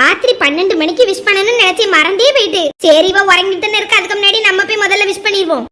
ராத்திரி பன்னெண்டு மணிக்கு விஷ் பண்ணணும்னு நினைச்சி மறந்தே போயிட்டு. சரி இவ உறங்கிட்டு இருக்க? அதுக்கு முன்னாடி நம்ம போய் முதல்ல விஷ் பண்ணிடுவோம்.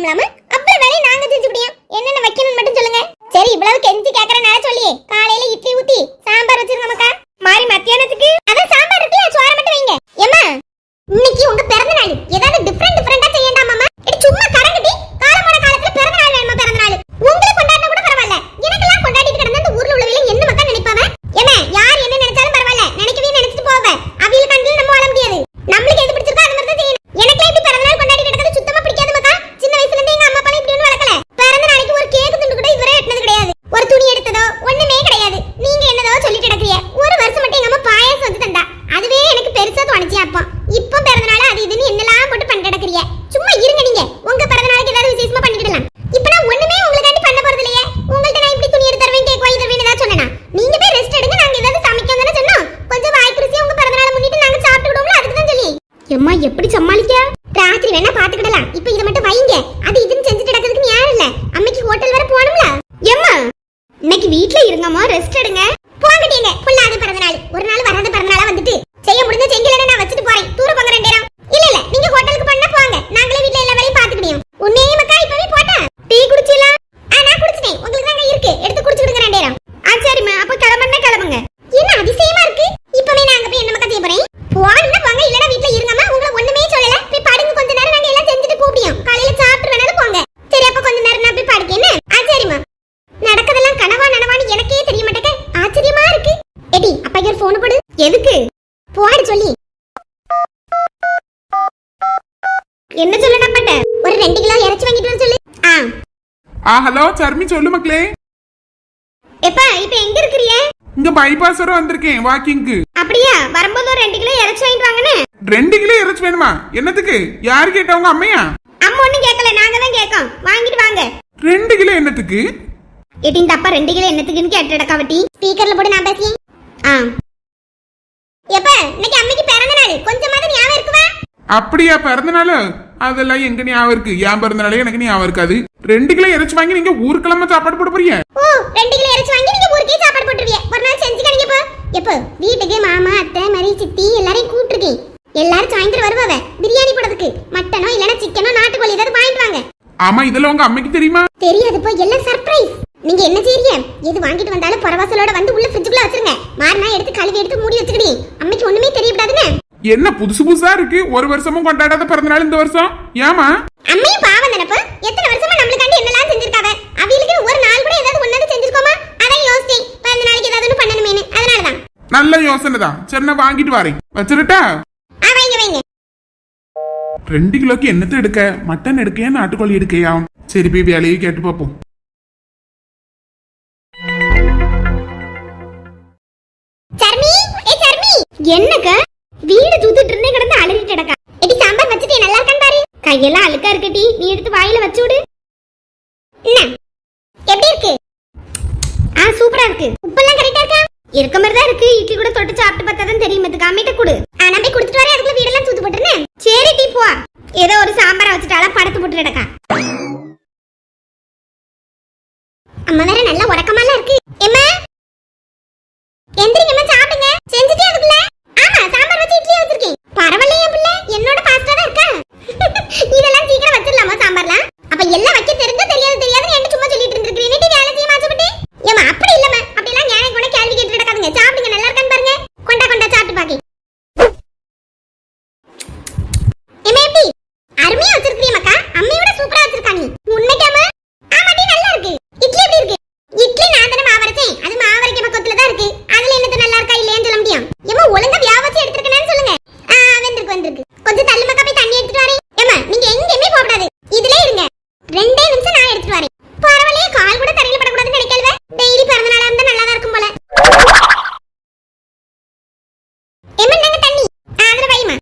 இல்லாமல் வீட்டுல இருங்கம்மா ரெஸ்ட் எடுங்க. போங்கட்டீங்க புள்ளாது பிறந்தநாள். ஒரு நாள் வராது ஆ ஹலோ சர்மி சொல்லு மக்களே. எப்பா இப்ப எங்க இருக்கிறீங்க இங்க பைபாஸ் வர வந்திருக்கேன் வாக்கிங்க்கு அப்படியா? வரும்போது ஒரு ரெண்டு கிலோ இறைச்சி வாங்கிட்டு வாங்கன்னு ரெண்டு கிலோ இறைச்சி வேணுமா? என்னத்துக்கு? யார் கேட்டவங்க அம்மையா? அம்மா ஒண்ணும் கேட்கல நாங்க தான் கேட்கோம். வாங்கிட்டு வாங்க. ரெண்டு கிலோ என்னத்துக்கு? எட்டி அப்பா ரெண்டு கிலோ என்னத்துக்குன்னு கேட்டுடக்கா வட்டி. ஸ்பீக்கர்ல போட்டு நான் பேசி ஆ. எப்ப இன்னைக்கு அம்மைக்கு பிறந்த நாள். கொஞ்சமாவது ஞாபகம் இருக்குவா? அப்படியா பிறந்த நாள்? அதெல்லாம் எங்க ஞாபகம் இருக்கு? ஏன் பிறந்தனாலே எனக்கு ஞாபகம் அது ரெண்டு கிலோ இறைச்சி வாங்கி நீங்க ஊருக்கிழமை சாப்பாடு போட்டு போறீங்க? ஓ ரெண்டு கிலோ இறைச்சி வாங்கி நீங்க ஊருக்கே சாப்பாடு போட்டுருவீங்க ஒரு நாள் செஞ்சு கணிங்க போ. எப்போ? வீட்டுக்கு மாமா அத்தை மரி சித்தி எல்லாரையும் கூப்பிட்டுருக்கேன். எல்லாரும் சாயந்தரம் வருவாங்க பிரியாணி போடுறதுக்கு. மட்டனோ இல்லனா சிக்கனோ நாட்டுக்கோழி ஏதாவது வாங்கிட்டு வாங்க. ஆமா இதெல்லாம் உங்க அம்மைக்கு தெரியுமா? தெரியாது போய் எல்லாம் சர்ப்ரைஸ் நீங்க என்ன செய்றீங்க? எது வாங்கிட்டு வந்தாலும் பரவாசலோட வந்து உள்ள ஃப்ரிட்ஜுக்குள்ள வச்சிருங்க. மாறினா எடுத்து கழுவி எடுத்து மூடி வச்சுக்கிடுங்க என்ன புதுசு புதுசா இருக்கு? ஒரு வருஷமும் கொண்டாடாத பிறந்த நாள் இந்த வருஷம்? ஏமா அம்மையும் பாவம் தானப்ப எத்தனை வருஷமா நம்மளுக்காண்டி என்னெல்லாம் செஞ்சிருக்காவ? அவிகளுக்கு ஒரு நாள் கூட ஏதாவது ஒன்னாவது செஞ்சிருக்கோமா? அதான் யோசிச்சேன். பிறந்த நாளைக்கு ஏதாவது ஒண்ணு பண்ணணுமேனு அதனாலதான். நல்ல யோசனை தான் சரி நான் வாங்கிட்டு வரேன். வச்சிருட்டா ஆ வைங்க வைங்க. ரெண்டு கிலோக்கு என்னத்தை எடுக்க? மட்டன் எடுக்கையா நாட்டுக்கோழி எடுக்கையா? சரி போய் வேலையை கேட்டு பார்ப்போம். சர்மி? ஏ சர்மி! என்னக்க? வீடு தூத்துட்டு இருந்தே கிடந்து அழுகிட்டு கிடக்கா. எடி சாம்பார் வச்சுட்டே நல்லா இருக்கான்னு பாரு. கையெல்லாம் அழுக்கா இருக்கட்டி நீ எடுத்து வாயில வச்சு விடு. எப்படி இருக்கு? ஆ சூப்பரா இருக்கு. உப்பெல்லாம் கரெக்டா இருக்கா? இருக்க மாதிரி தான் இருக்கு. இட்லி கூட தொட்டு சாப்பிட்டு பார்த்தா தான் தெரியும். அதுக்கு அம்மிட்ட கொடு. நான் போய் கொடுத்துட்டு வரேன். அதுக்குள்ள வீடெல்லாம் தூத்து போட்டுருந்தேன் சரி டீ போ. ஏதோ ஒரு சாம்பாரை வச்சுட்டாலும் படுத்து போட்டு கிடக்கா அம்மா வேற நல்லா உறக்கமாலாம் இருக்கு எம்மா எந்திரிங்கம்மா சாப்பிடுங்க செஞ்சுட்டே அதுக்குள்ள ஆமா சாம்பார் வச்சு இட்லி வச்சிருக்கேன் பரவாயில்லையா பிள்ளை என்னோட பாஸ்டா தான் இருக்கா இதெல்லாம் சீக்கிரம் வச்சிடலாமா சாம்பார்லாம் அப்ப எல்லாம் வைக்க தெரிஞ்சா தெரியாது தெரியாதுன்னு என்ன சும்மா சொல்லிட்டு இருந்திருக்கீங்க நீ வேலை செய்ய மாச்சப்பட்டு ஏமா அப்படி இல்லம்மா அப்படிலாம் ஞானம் கூட கேள்வி கேட்டு நடக்காதுங்க சாப்பிடுங்க நல்லா இருக்கான்னு பாருங்க கொண்டா கொண்டா சாப்பிட்டு பாக்கி எம்மா எப்படி அருமையா வச்சிருக்கீங்க மக்கா அம்மையோட சூப்பரா வச்சிருக்கா நீ உண்மைக்காமா ஆமாடி நல்லா இருக்கு இட்லி எப்படி இருக்கு இட்லி நான் தானே மாவு அரைச்சேன் அது மாவு அரைக்க பக்கத்துல தான் இருக்கு அதுல என்னது நல்லா இருக்கா இல்லையான்னு சொல்ல முடியும் ஏமா ஒழுங்கா வியா வச்சு எடுத்துருக்கேன்னு சொல்லுங்க ஆ வந்திருக்கு வந்திருக்கு கொஞ்சம் தள்ளு மக்கா போய் தண்ணி எடுத்துட்டு வரேன் ஏமா நீங்க எங்கேயுமே போக கூடாது இதுல இருங்க ரெண்டே நிமிஷம் நான் எடுத்துட்டு வரேன் பரவாயில்லையே கால் கூட தரையில படக்கூடாதுன்னு நினைக்கல டெய்லி பிறந்த நாளா இருந்தா நல்லா தான் இருக்கும் போல ஏமா நாங்க தண்ணி ஆ, அதுல வைமா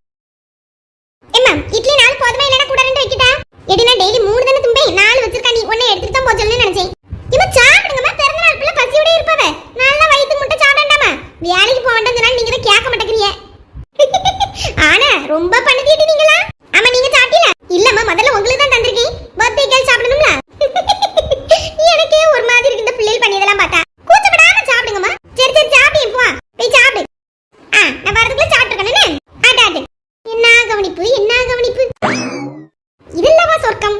ஏம்மா இட்லி நாலு போதுமா இல்லனா கூட ரெண்டு வைக்கிட்டா எடி நான் டெய்லி மூணு தானே தும்பே நாலு வச்சிருக்கா நீ ஒண்ணே எடுத்துட்டு தான் போச்சல்னு நினைச்சேன் இவ சாப்பிடுங்கம்மா பிறந்த நாள் பிள்ளை பசியோட இருப்பவ நல்லா வயித்து முட்டை சாப்பிடண்டாமா வேலைக்கு போக வேண்டாம் சொன்னா நீங்க தான் கேட்க மாட்டேங்கிறீங்க ஆனா ரொம்ப பண்ணுதீடி நீங்களா ஆமா நீங்க சாப்பிட்டீல இல்லம்மா முதல்ல உங்களுக்கு தான் தந்திருக்கேன் பர்த்டே கேள் சாப்பிடணும்ல எனக்கே ஒரு மாதிரி இருக்கு இந்த பிள்ளைகள் பண்ணியதெல்லாம் பார்த்தா கூச்சப்படாம சாப்பிடுங்கம்மா சரி சரி சாப்பிடு போ போய் சாப்பிடு ஆ நான் வரதுக்குள்ள சாப்பிட்டுருக்கேன்னு ஆட்டு ஆட்டு என்ன கவனிப்பு என்ன கவனிப்பு? இதெல்லாமா சொர்க்கம்.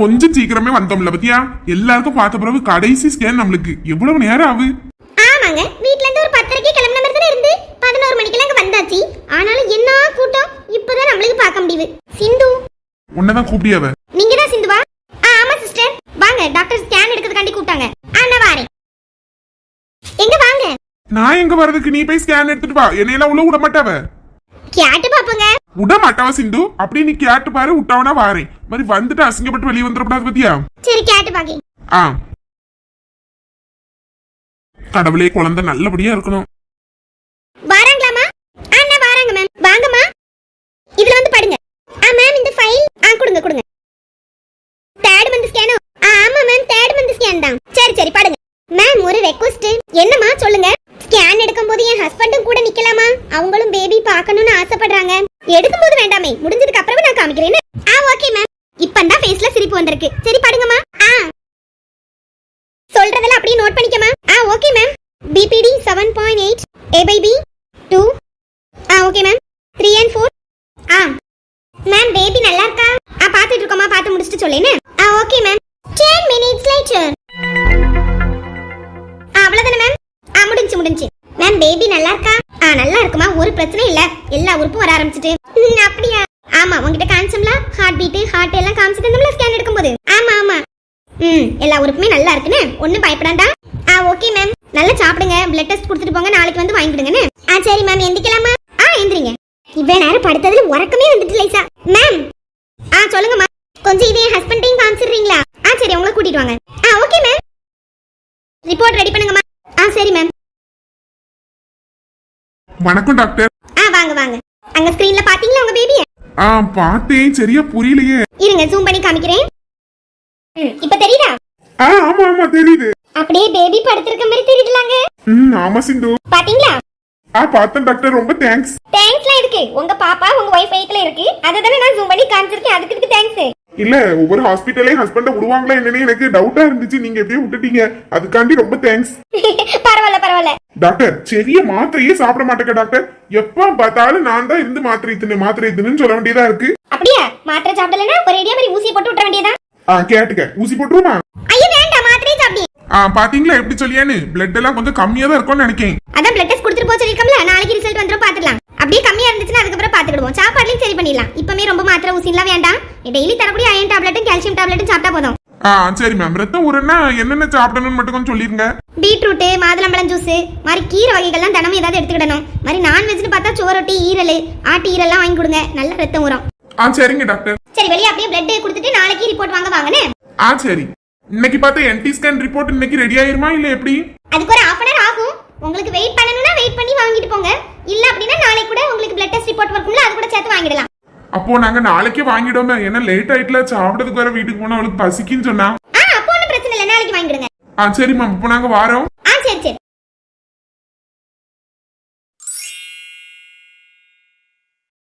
கொஞ்சம் சீக்கிரமே வந்தோம்ல பத்தியா? எல்லாருக்கும் பார்த்த பிறகு கடைசி ஸ்கேன் நம்மளுக்கு. எவ்வளவு நேரம் ஆகு ஆமாங்க. வீட்ல இருந்து ஒரு பத்தரைக்கு கிளம்பின மாதிரி இருந்து? பதினோரு மணிக்கெல்லாம் வந்தாச்சு. ஆனாலும் என்ன கூட்டம்? இப்பதான் நம்மளுக்கு பார்க்க முடியுது. சிந்து. உன்னதான் கூப்பிடியாவ நீங்க தான் சிந்துவா ஆ ஆமா சிஸ்டர் வாங்க டாக்டர் ஸ்கேன் எடுக்கிறதுக்காண்டி கூப்பிட்டாங்க ஆ நான் வாரேன் எங்க வாங்க நான் எங்க வர்றதுக்கு நீ போய் ஸ்கேன் எடுத்துட்டு வா. என்னையெல்லாம் உள்ள விட மாட்டாவ. கேட்டு பாப்போங்க. விட மாட்டாவ சிந்து. அப்படியே நீ கேட்டு பாரு விட்டவனா வாரேன். மாதிரி வந்துட்டு அசிங்கப்பட்டு வெளியே வந்துடக்கூடாது பத்தியா? சரி கேட்டு பாக்கி. ஆ. கடவுளே குழந்தை நல்லபடியா இருக்கணும். வாராங்களாமா நான் வாராங்க மேம் வாங்கம்மா. இதுல வந்து படுங்க. ஆ மேம் இந்த ஃபைல் ஆ கொடுங்க கொடுங்க. தேர்ட் மந்த் ஸ்கேனோ ஆ ஆமா மேம் தேர்ட் மந்த் ஸ்கேன் தான். சரி சரி படுங்க. மேம் ஒரு ரெக்வஸ்ட் என்னம்மா சொல்லுங்க? ஹஸ்பண்டும் கூட நிக்கலாமா? அவங்களும் பேபி பார்க்கணும்னு ஆசைப்படுறாங்க. எடுக்கும்போது வேண்டாமே முடிஞ்சதுக்கு அப்புறமே நான் காமிக்கிறேன். ஆ ஓகே மேம் இப்பந்தான் ஃபேஸ்ல சிரிப்பு வந்திருக்கு. சரி படுங்கம்மா. ஆ. சொல்றதெல்லாம் அப்படியே நோட் பண்ணிக்கமா ஆ okay ma'am BPT seven point eight A by B பிரச்சனை இல்ல. எல்லா உறுப்பும் வர ஆரம்பிச்சிட்டு. அப்படியா? ஆமா உங்ககிட்ட காமிச்சோம்ல? ஹார்ட் பீட் ஹார்ட் எல்லாம் காமிச்சிட்டு இருந்தோம்ல ஸ்கேன் எடுக்கும்போது. ஆமா ஆமா. ம் எல்லா உறுப்புமே நல்லா இருக்குன்னு. ஒன்றும் பயப்படாண்டா. ஆ ஓகே மேம் நல்லா சாப்பிடுங்க. பிளட் டெஸ்ட் கொடுத்துட்டு போங்க. நாளைக்கு வந்து வாங்கிடுங்கன்னு ஆ சரி மேம் எந்திக்கலாமா ஆ எந்திரிங்க. இவ்வளவு நேரம் படுத்ததுல உறக்கமே வந்துட்டு லைசா மேம் ஆ சொல்லுங்கம்மா கொஞ்சம் இதே ஹஸ்பண்டையும் காமிச்சிடுறீங்களா? ஆ சரி உங்களை கூட்டிட்டு வாங்க. ஆ ஓகே மேம் ரிப்போர்ட் ரெடி பண்ணுங்கம்மா. ஆ சரி மேம் வணக்கம் டாக்டர் ஆ வாங்க வாங்க அங்க ஸ்கிரீன்ல பாத்தீங்களா உங்க பேபிய ஆ பார்த்தேன். சரியா புரியலையே. இருங்க ஜூம் பண்ணி காமிக்கிறேன். இப்ப தெரியுதா? ஆ ஆமா ஆமா தெரியுது. அப்படியே பேபி படுத்திருக்க மாதிரி தெரியுதுலாங்க. ம் ஆமா சிந்து பாத்தீங்களா? ஆ பார்த்தேன் டாக்டர் ரொம்ப தேங்க்ஸ் தேங்க்ஸ்லாம் இருக்கு. உங்க பாப்பா உங்க ஒய்ஃப் வெஹிக்கிள் இருக்கு. அதுதானே நான் ஜூம் பண்ணி காமிச்சிருக்கேன். அதுக்கு இதுக்கு தேங்க்ஸ் இல்ல ஒவ்வொரு ஹாஸ்பிட்டலே ஹஸ்பண்ட விடுவாங்களா என்னன்னு எனக்கு டவுட்டா இருந்துச்சு. நீங்க எப்படியே விட்டுட்டீங்க. அதுக்காண்டி ரொம்ப தேங்க்ஸ் பரவாயில்ல பரவாயில்ல. டாக்டர் செரிய மாத்திரையே சாப்பிட மாட்டேங்க டாக்டர் எப்ப பார்த்தாலும் நான் தான் இருந்து மாத்திரை தின்னு மாத்திரை தின்னு சொல்ல வேண்டியதா இருக்கு. அப்படியா? மாத்திரை சாப்பிடலன்னா ஒரு ஐடியா மாதிரி ஊசியை போட்டு விட்டுற வேண்டியதா ஆ கேட்டுக்க. ஊசி போட்டுருமா? ஐயோ வேண்டாம் மாத்திரையே சாப்பிடி. ஆ பாத்தீங்களா எப்படி சொல்லியான்னு? பிளட் எல்லாம் கொஞ்சம் கம்மியா தான் இருக்கும்னு நினைக்கேன். அதான் பிளட் டெஸ்ட் கொடுத்துட்டு போக சொல்லிருக்கோம்ல நாளைக்கு ரிசல்ட் வந்துரும் பாத்துக்கலாம் அப்படியே கம்மியா இருந்துச்சுன்னா அதுக்கப்புறம் பாத்துக்கிடுவோம் சாப்பாடுலையும் சரி பண்ணிடலாம். இப்பமே ரொம்ப மாத்திரை ஊசிலாம் வேண்டாம். டெய்லி தரக்கூடிய அயன் டேப்லெட்டும் கால்சியம் டேப்லெட்டும் சாப்பிட்டா போதும். ஆ சரி மேம் ரத்தம் ஊறுனா என்னென்ன சாப்பிடணும்னு மட்டும் கொஞ்சம் சொல்லிருங்க. பீட்ரூட்டு மாதுளம்பழம் ஜூஸ் மாதிரி கீரை வகைகள்லாம் தினமும் ஏதாவது எடுத்துக்கிடணும். மாதிரி நான்வெஜ்னு பார்த்தா சுவரொட்டி ஈரல் ஆட்டு ஈரல்லாம் வாங்கி கொடுங்க. நல்ல ரத்தம் வரும் ஆ சரிங்க டாக்டர். சரி வெளியே அப்படியே பிளட் கொடுத்துட்டு நாளைக்கு ரிப்போர்ட் வாங்க வாங்கன்னு ஆ சரி. இன்னைக்கு பார்த்த என்டி ஸ்கேன் ரிப்போர்ட் இன்னைக்கு ரெடி ஆயிருமா இல்ல எப்படி? அதுக்கு ஒரு ஹாஃப் அன் ஆகும் உங்களுக்கு வெயிட் பண்ணணும்னா வெயிட் பண்ணி வாங்கிட்டு போங்க இல்ல அப்படின்னா நாளைக்கு கூட உங்களுக்கு பிளட் டெஸ்ட் ரிப்போர்ட் வரும்ல அது கூட சேர்த்து வாங்கிடலாம் அப்போ நாங்க நாளைக்கே வாங்கிடுவோமே. ஏன்னா லேட் ஆயிட்டுல சாப்பிடறதுக்கு வேற வீட்டுக்கு போனா அவளுக்கு பசிக்குன்னு சொன்னா. ஆ அப்போ ஒன்றும் பிரச்சனை இல்லை. நாளைக்கு வாங்கிடுங்க. ஆ சரி மேம் இப்போ நாங்க வாரோம்.